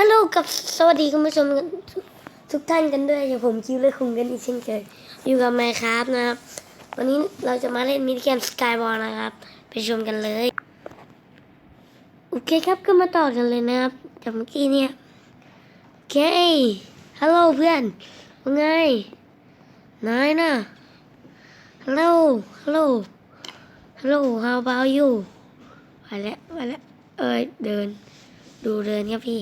ฮัลโหลกับสวัสดีคุณผู้ชมทุกท่านกันด้วยกับผมคิวเลยคุงกันอีกเช่นเคยอยู่กับไมค์ครับนะครับ วันนี้เราจะมาเล่นมินิเกมสกายบอลนะครับ ไปชมกันเลย โอเคครับก็มาต่อกันเลยนะครับจากเมื่อกี้เนี่ย โอเคฮัลโหลเพื่อนว่าไงนายนะฮัลโหลฮัลโหลฮัลโหล how about you ไปแล้วไปแล้วเอ้ยเดินดูเดินครับพี่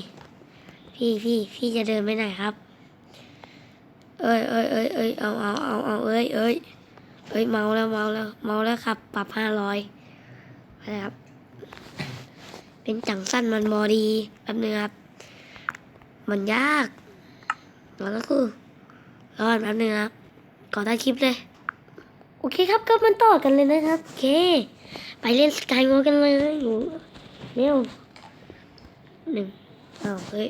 พี่พี่พี่จะเดินไปไหนครับ เอ้ยเอ้ยเอ้ยเอ้ยเอาเอาเอาเอาเอ้ยเอ้ยเอ้ยเมาแล้วเมาแล้วเมาแล้วครับปรับห้าร้อยไปแล้วครับ เป็นจังสั้นมันบอดีแป๊บนึงครับ มันยากรอแล้วคือรอแป๊บนึงครับก่อนท้ายคลิปเลย โอเคครับก็มันต่อกันเลยนะครับ โอเค ไปเล่นสกายโมกันเลยเร็วหนึ่งอ้าวเฮ้ย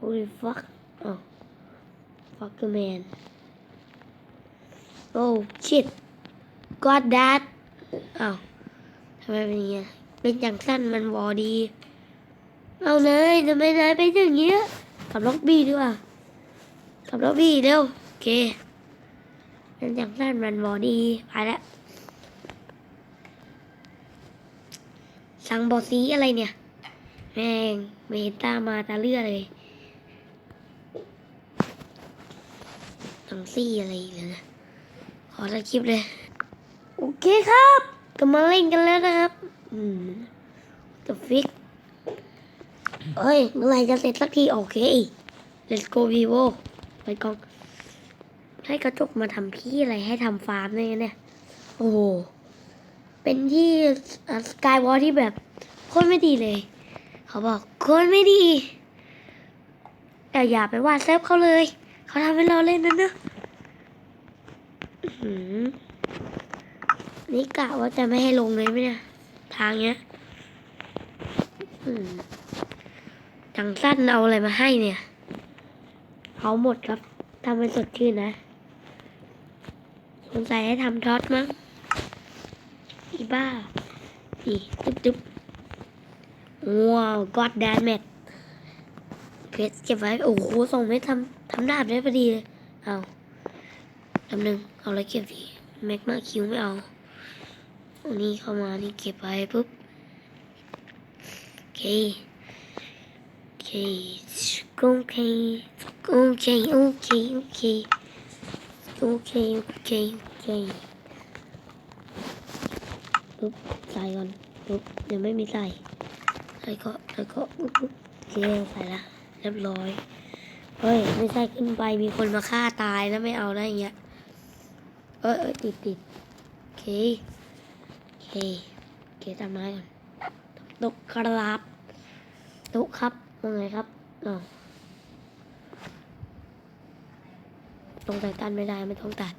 holy fuck อ้าว fuck man oh shit got that อ้าวทำไมเป็นอย่างเงี้ย เป็นอย่างสั้นมันบอดี เอาเลยทำไมนายเป็นอย่างเงี้ยขับล็อกบี้ดีกว่าขับล็อกบี้เร็ว โอเคเป็นอย่างสั้นมันบอดี ไปแล้วสั่งบอสีอะไรเนี่ย แม่งไม่เห็นตามมาตาเลือดเลยสั่ง ซี่อะไรอีกเลยนะ ขอสักคลิปเลย โอเคครับก็มาเล่นกันแล้วนะครับ อืมจะฟิกเอ้ยเมื่อไหรจะเสร็จสักที โอเค let's go vivo ไปกอง ให้กระจกมาทำพี่อะไรให้ทำฟาร์มเนี่ยเนี่ย โอ้โห เป็นที่สกายวอลที่แบบโคตรไม่ดีเลย เขาบอกโคตรไม่ดีแต่อย่าไปว่าแซบเขาเลย เขาทำให้เราเล่นนั่นนะอื้อหือ นี่กะว่าจะไม่ให้ลงเลยไหมเนี่ย ทางเนี้ยจังสั้นเอาอะไรมาให้เนี่ยเอาหมดครับทำเป็นสดชื่นนะสงสัยให้ทำทอตมั้งอีบ้าอีจุ๊บจุ๊บว้าวกอดแดนแมทเพชรเก็บไว้ โอ้โหส่งไม่ทำทำดาบได้พอดีเลย เอา ลำหนึ่งเอาอะไรเก็บดีแม็กมาคิวไม่เอาอันนี้เข้ามานี่เก็บไว้ปุ๊บโอเคโอเคโอเคโอเคโอเคโอเคโอเคโอเคโอเคปุ๊บใส่ก่อนปุ๊บเดี๋ยวไม่มีใส่ใส่ก็ใส่ก็ปุ๊บปุ๊บโอเคใส่ละเรียบร้อยเฮ้ยไม่ใช่ขึ้นไปมีคนมาฆ่าตายแล้วไม่เอาแล้อย่างเงี้ย เอยเอยติดติดโอเคโอเคโอเคทำไม้ก่อนตกครับตกครับว่าไงครับอ๋อต้องใส่ตันไม่ได้ไม่ต้องตัด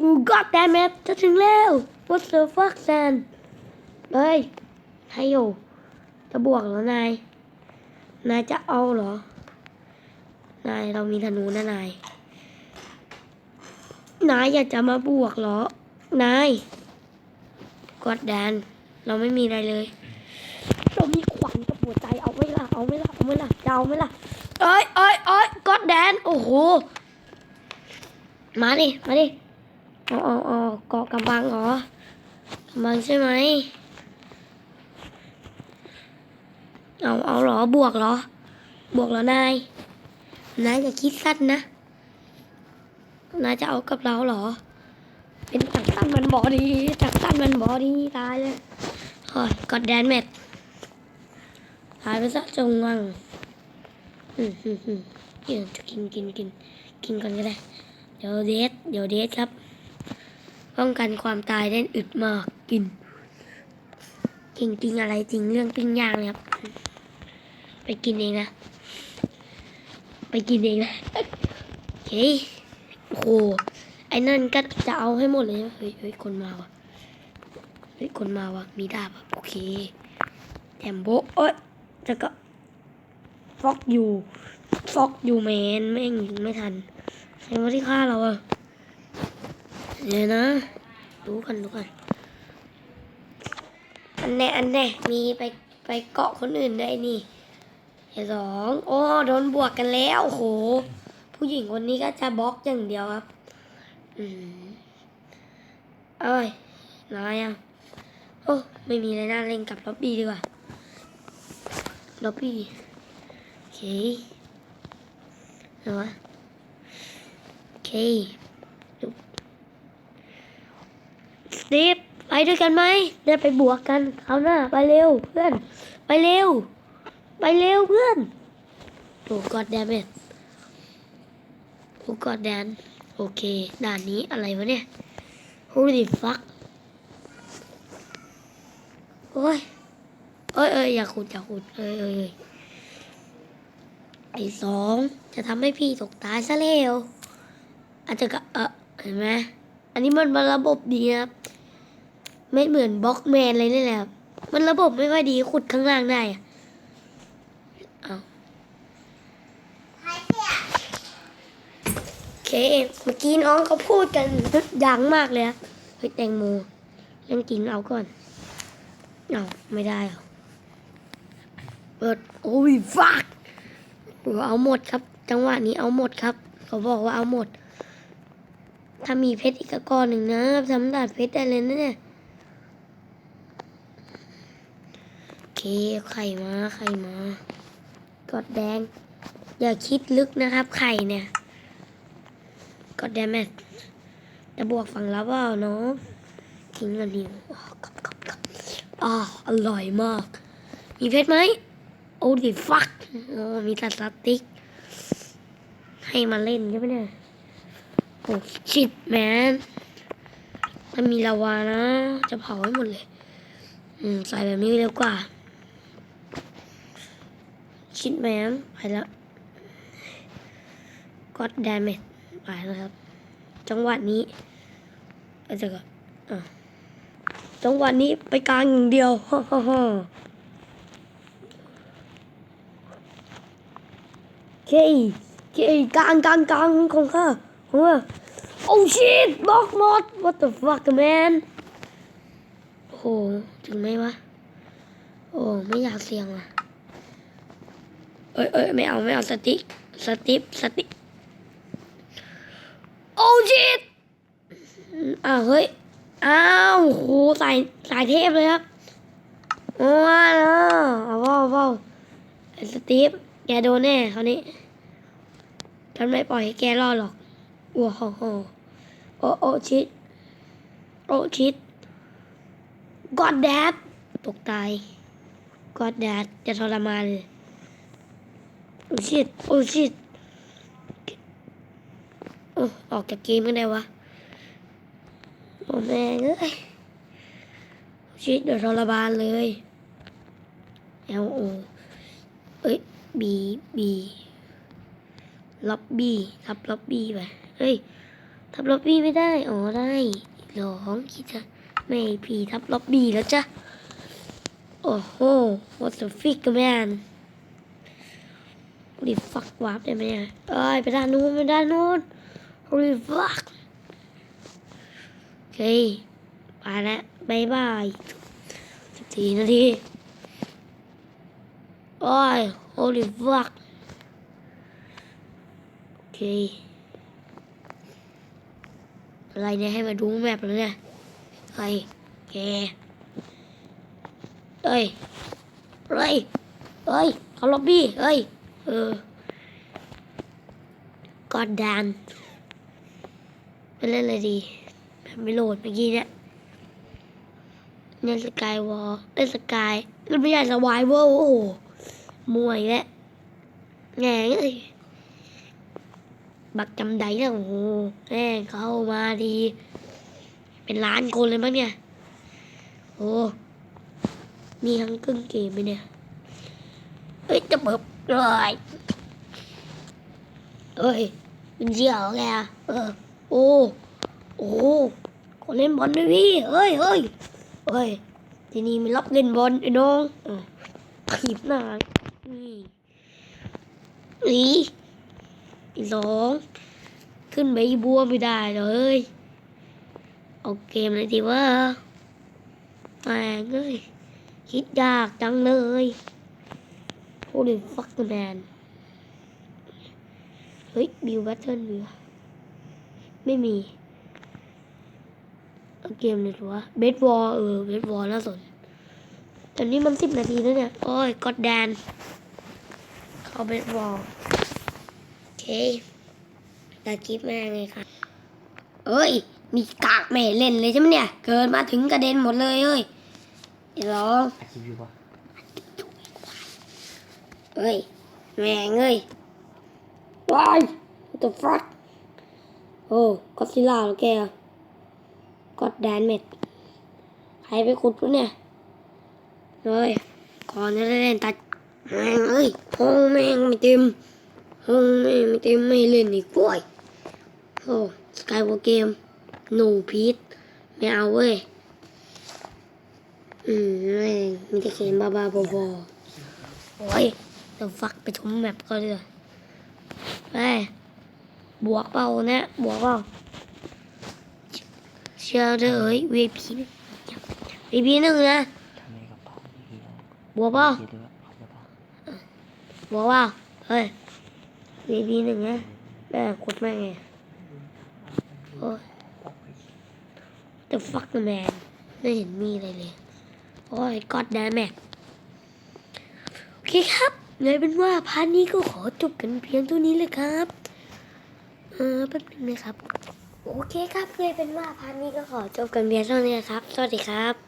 อูก็แดมทจะถึงแล้ว What the fuck San เฮ้ยให้อยู่จะบวกเหรอนาย นายจะเอาเหรอ นายเรามีธนูนะนาย นายอยากจะมาบวกเหรอ นายกดแดน เราไม่มีอะไรเลย เรามีขวัญกับหัวใจเอาไม่ละเอาไม่ละเอาไม่ละจะเอาไม่ละเอ้ยเอ้ยเอ้ยกดแดน โอ้โห มาดิ มาดิเอาเอาเอาเกาะกำบังเหรอกำบังใช่ไหมเอา เอาเหรอ บวกเหรอ บวกเหรอนาย นายอย่าคิดสั้นนะนายจะเอากับเราเหรอ เป็นจักสั้นมันบอดีจักสั้นมันบอดีตายเลยโอ้ยกดแดนแมทตายไปซะจงวังอืมอืมอืมกินกินกินกินกินก่อนก็ได้ เดี๋ยวเดทเดี๋ยวเดทครับ ป้องกันความตายได้อึดมากกินจริงจริงอะไรจริงเรื่องปิ้งย่างเลยครับ ไปกินเองนะ ไปกินเองนะโอเคโอ้โหไอ้นั่นก็จะเอาให้หมดเลยนะเฮ้ยเฮ้ยคนมาว่ะเฮ้ยคนมาว่ะมีดาบอะโอเคแถมโบเอ้ยแล้วก็ฟอกอยู่ฟอกอยู่แมนแม่งยิงไม่ทันใครว่าที่ฆ่าเราอะเดี๋ยวนะดูกันดูกันอันแน่อันแน่มีไปไปเกาะคนอื่นได้นี่ ไอ้สองโอ้โดนบวกกันแล้วโอ้โห ผู้หญิงคนนี้ก็จะบล็อกอย่างเดียวครับ อืมเอ้ยนายอะโอ้ไม่มีอะไรน่าเล่นกับล็อบบี้ดีกว่าล็อบบี้โอเคเอาวะโอเคดูสตีฟไปด้วยกันไหมเดินไปบวกกันเขาวหน้า ไปเร็วเพื่อน ไปเร็ว ไปเร็วเพื่อนโอ้กอดแดมเมโอ้กอดแดน โอเค ด่านนี้อะไรวะเนี่ย Holy fuck โอ้ยเอ้ยเอ้ยอย่าขุดอย่าขุดเอ้ยเอ้ยไอ้สองจะทำให้พี่ตกตายซะแล้วอาจจะกะเออเห็นไหมอันนี้มันมันระบบดีครับไม่เหมือนบล็อกแมนเลยนี่แหละมันระบบไม่ค่อยดีขุดข้างล่างได้อะเอาโอ เคเมื่อกี้น้องเขาพูดกันดังมากเลยครับเฮ้ยแตงโมเรื่องกินเอาก่อนเอาไม่ได้เหรอเปิดโอ้ยฟักเอาหมดครับ จังหวะนี้เอาหมดครับ เขาบอกว่าเอาหมด ถ้ามีเพชรอีกก้อนหนึ่งนะทำดาดเพชรได้เลยนะเนี่ยโอเคไข่มาไข่มากดแดง อย่าคิดลึกนะครับไข่เนี่ย กดแดงแม่จะบวกฝั่งรับว่าเนาะทิ้งอันนี้อ๋อครับครับครับอ๋ออร่อยมาก มีเพชรไหมโอ้ดิฟักโอ้มีตัดสติก ให้มาเล่นใช่ไหมเนี่ยโอ้ชิดแมนมันมีลาวานะ จะเผาให้หมดเลย อืม ใส่แบบนี้เร็วกว่า ชิดแมนไปแล้วก็ด a ม e ไปแล้วครับ จังหวะนี้อาจจะก่อนอะจังหวะนี้ไปกลางอย่างเดียวฮ่าฮ่าฮ่าเคเคกลางกลางกลางของข้าของข้าโอ้ชิตบล็อกหมด what the fuck man โอ้โหถึงไหมวะ โอ้ไม่อยากเสี่ยงอะเอ้ยเอ้ยไม่เอาไม่เอาสติ สติสติ๊ก โอ้ชิตอ้าวเฮ้ย อ้าวโหสายสายเทพเลยครับโอ้ยนะเอาเว้าเอาเว้าไอ้สตีฟแกโดนแน่คราวนี้ฉันไม่ปล่อยให้แกรอดหรอกว้าวโหโอ้โอ้ชิดโอ้ชิดกอดแดดตกตายกอดแดดจะทรมานเลยโอ้ชิดโอ้ชิด โอ้ออกจากเกมกันได้วะโอ้แม่งเอ้ยชีวิตเดือดทรมานเลย L O เอ้ย B B ล็อบบี้ทับล็อบบี้ไปเฮ้ยทับล็อบบี้ไม่ได้อ๋อได้หลองคิดจะไม่พีทับล็อบบี้แล้วจ้ะโอ้โห what the fuck man รีฟักวาร์ปได้ไหมอะเอ้ยไปด้านนู้นไปด้านนู้น รีฟักโอเค ไปแล้วบายบายสิบสี่นาที โอ้ย holy fuck โอเค อะไรเนี่ย ให้มาดูแมปแล้วเนี่ยเฮ้ยแกเอ้ยเฮ้ยเฮ้ยเขาล็อบบี้เฮ้ย เออกอดดาน ไปเล่นอะไรดีไม่โหลดเมื่อกี้เนี่ยเล่นสกายวอลเล่นสกายเล่นไม่ใช่สวายเวอร์โอ้โหมวยแล้วแง่เอ้ยบักจำได้แล้วโอ้โหแม่เข้ามาดี เป็นล้านคนเลยมั้งเนี่ยโอ้มีทั้งครึ่งเกมไปเนี่ยเอ้ยจะเบิบเลยเอ้ยเป็นเสียวแกเออ โอ้โอ้ขอเล่นบอลด้วยพี่เฮ้ยเฮ้ยเฮ้ยทีนี้ไม่รับเล่นบอลไอ้น้องขีบหน้านี่อีอีสองขึ้นไปบัวไม่ได้เลยเอาเกมเลยดีว่าแม่งเอ้ยคิดยากจังเลย Holy fuck the man เฮ้ยบิวแบทเทิลบิว ไม่มีเอาเกมเลยถือว่าเบสบอลเออเบสบอลน่าสนตอนนี้มันสิบนาทีแล้วเนี่ย โอ้ยกดแดน เข้าเบสบอลโอเคตัดคลิปแม่งไงครับเอ้ย มีกากไม่เล่นเลยใช่ไหมเนี่ย เกินมาถึงกระเด็นหมดเลยเฮ้ยไอ้ร้องอาชีพอยู่ปะเอ้ย แม่งเอ้ยว้าย what the fuck โอ้ก็ซิล่าแล้วแกกดแดนเม็ดใครไปขุดปุ๊เนี่ยเฮ้ยก่อนจะเล่นตัดแม่งเอ้ยห้องแม่งไม่เต็มห้องแม่งไม่เต็มไม่เล่นอีกด้วยโอ้สกายวอร์เกม no พีทไม่เอาเว้ย อืมแม่มีแต่เขียนบ้าๆบอๆโอ้ยเดี๋ยวฟักไปชมแมปก็เลยไป บวกเปล่าเนี่ย บวกเปล่าเชื่อเถอะเอ้ย VIP เนี่ย VIP หนึ่งนะบวกเปล่าบวกเปล่าเฮ้ย VIP หนึ่งนะแม่กดแม่งไงโอ้ย The fuck the man ไม่เห็นมีอะไรเลย โอ้ยกอดแดแม็กโอเคครับเลยเป็นว่าพาร์ทนี้ก็ขอจบกันเพียงเท่านี้เลยครับ เออแป๊บนึงนะครับ โอเคครับเลยเป็นว่าพาร์ทนี้ก็ขอจบกันเพียงเท่านี้ครับ สวัสดีครับ